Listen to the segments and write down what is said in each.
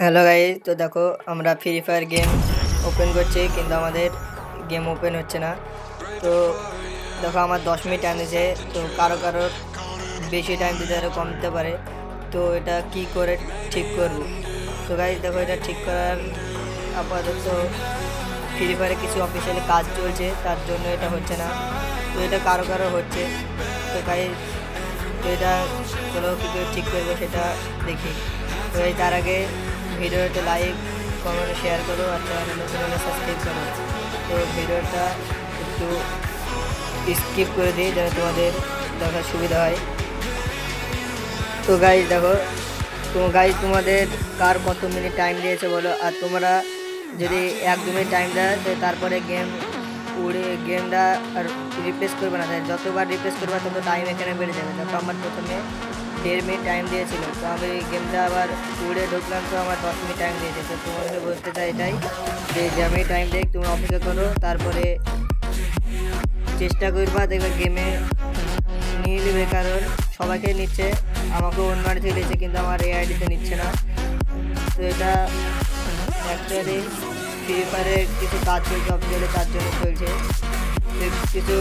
Hello guys তো দেখো আমরা ফ্রি ফায়ার গেম ওপেন করছি, কিন্তু আমাদের গেম ওপেন হচ্ছে না। তো দেখো আমার দশ মিনিট টাইম তো কারও কারোর বেশি টাইম দিতে কম দিতে পারে। তো এটা কি করে ঠিক করব? তো গাইজ দেখো এটা ঠিক করার আপাতত ফ্রি ফায়ারে কিছু অফিসিয়ালি কাজ চলছে, তার জন্য এটা হচ্ছে না। তো এটা কারও কারও হচ্ছে। তো গাইজ তো এটা চলো কী করে ঠিক করব সেটা দেখি। তো তার আগে ভিডিওটা লাইক কমেন্ট শেয়ার করো আর চ্যানেল নতুন হলে সাবস্ক্রাইব করো। তো ভিডিওটা একটু স্কিপ করে দিই যেন তোমাদের দেখার সুবিধা হয়। তো গাইজ দেখো, তো গাইজ তোমাদের কার কত মিনিট টাইম দিয়েছে বলো? আর তোমরা যদি এক দু মিনিট টাইম দেয় তো তারপরে গেম উড়ে গেমটা আর রিপ্লেস করবে না। যতবার রিপ্লেস করবে, তত টাইম এখানে বেড়ে যাবে। দেখো, আমার প্রথমে দেড় মিনিট টাইম দিয়েছিল। তো আমি গেমটা আবার উড়ে ঢুকলাম, তো আমার দশ মিনিট টাইম দিয়েছে। তো তোমাদের বলতে চাই এটাই যে আমি টাইম দেখ তুমি অপেক্ষা করো, তারপরে চেষ্টা করবা দেখবে গেমে নিয়ে নেবে, কারণ সবাইকে নিচ্ছে আমাকে অন্য থেকে নিচ্ছে কিন্তু আমার এই আইডিতে নিচ্ছে না। তো এটা অ্যাকচুয়ালি ফ্রি ফায়ারে কিছু কাজ চলছে অফিসিয়ালি তার জন্য চলছে। কিছু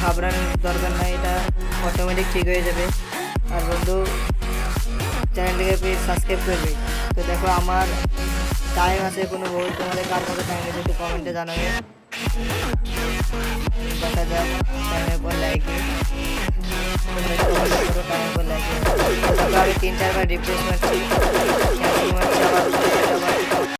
ঘাবড়ানোর দরকার নাই, এটা অটোমেটিক ঠিক হয়ে যাবে। আর বন্ধু চ্যানেলটিকে প্লিজ সাবস্ক্রাইব করবে তো দেখো, আমার টাইম আছে কোনো বই তোমাদের কার কত টাইম আছে একটু কমেন্টে জানাবে। দেখা যাক টাইমের পর লাইক টাইমের পর লাইক তিন, চারবার রিপ্লেস